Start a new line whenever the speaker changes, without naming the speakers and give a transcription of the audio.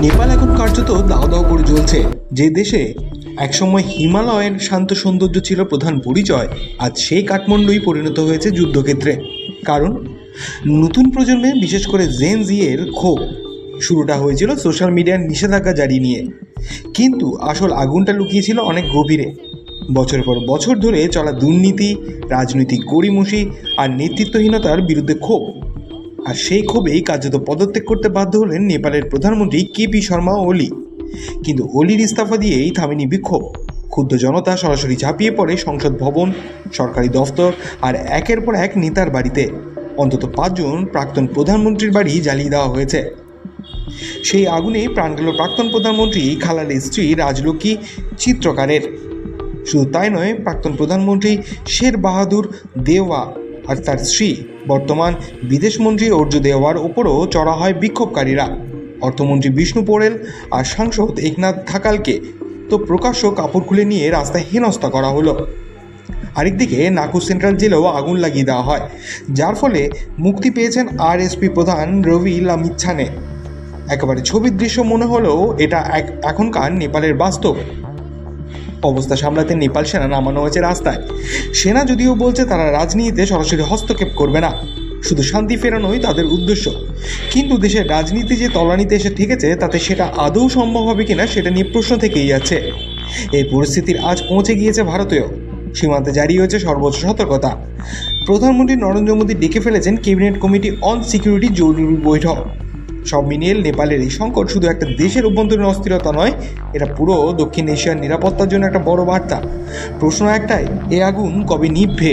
নেপাল এখন কার্যত দাও দাও করে জ্বলছে যে দেশে একসময় হিমালয়ের শান্ত সৌন্দর্য ছিল প্রধান পরিচয়, আজ সেই কাঠমান্ডুই পরিণত হয়েছে যুদ্ধক্ষেত্রে। কারণ, নতুন প্রজন্মে, বিশেষ করে জেন জিয়ের ক্ষোভ, শুরুটা হয়েছিল সোশ্যাল মিডিয়ার নিষেধাজ্ঞা জারি নিয়ে। কিন্তু আসল আগুনটা লুকিয়েছিল অনেক গভীরে। বছর পর বছর ধরে চলা দুর্নীতি, রাজনৈতিক গড়িমসি আর নেতৃত্বহীনতার বিরুদ্ধে ক্ষোভ। আর সেই ক্ষোভেই কার্যত পদত্যাগ করতে বাধ্য হলেন নেপালের প্রধানমন্ত্রী কেপি শর্মা ওলি কিন্তু ওলির ইস্তফা দিয়েই থামেনি বিক্ষোভ। ক্ষুদ্র জনতা সরাসরি ঝাঁপিয়ে পড়ে সংসদ ভবন, সরকারি দফতর আর একের পর এক নেতার বাড়িতে। অন্তত পাঁচজন প্রাক্তন প্রধানমন্ত্রীর বাড়ি জ্বালিয়ে দেওয়া হয়েছে। সেই আগুনে প্রাণ গেল প্রাক্তন প্রধানমন্ত্রী খালালের স্ত্রী রাজলক্ষ্মী চিত্রকারের। শুধু তাই নয়, প্রাক্তন প্রধানমন্ত্রী শের বাহাদুর দেওয়া আর তার স্ত্রী, বর্তমান বিদেশমন্ত্রী অর্জু দেওয়ার ওপরও চড়া হয় বিক্ষোভকারীরা। অর্থমন্ত্রী বিষ্ণু পোরেল আর সাংসদ একনাথ থাকালকে তো প্রকাশ্য কাপড় খুলে নিয়ে রাস্তায় হেনস্থা করা হলো। আরেকদিকে নাকুর সেন্ট্রাল জেলেও আগুন লাগিয়ে দেওয়া হয়, যার ফলে মুক্তি পেয়েছেন আরএসপি প্রধান রবি লামিচ্ছানে একেবারে ছবির দৃশ্য মনে হলেও এটা এক এখনকার নেপালের বাস্তব। অবস্থা সামলাতে নেপাল সেনা নামানো হয়েছে রাস্তায়। সেনা যদিও বলছে তারা রাজনীতিতে সরাসরি হস্তক্ষেপ করবে না। শুধু শান্তি ফেরানোই তাদের উদ্দেশ্য। কিন্তু দেশের রাজনীতি যে তলানিতে এসে ঠেকেছে, তাতে সেটা আদৌ সম্ভব হবে কিনা সেটা নিয়ে প্রশ্ন থেকেই যাচ্ছে। এই পরিস্থিতির আজ পৌঁছে গিয়েছে ভারতেও। সীমান্তে জারি হয়েছে সর্বোচ্চ সতর্কতা। প্রধানমন্ত্রী নরেন্দ্র মোদী ডেকে ফেলেছেন ক্যাবিনেট কমিটি অন সিকিউরিটি জরুরি বৈঠক। সব মিলিয়ে নেপালের এই সংকট শুধু একটা দেশের অভ্যন্তরীণ অস্থিরতা নয়, এটা পুরো দক্ষিণ এশিয়ার নিরাপত্তার জন্য একটা বড় বার্তা। প্রশ্ন একটাই, এ আগুন কবে নিভবে?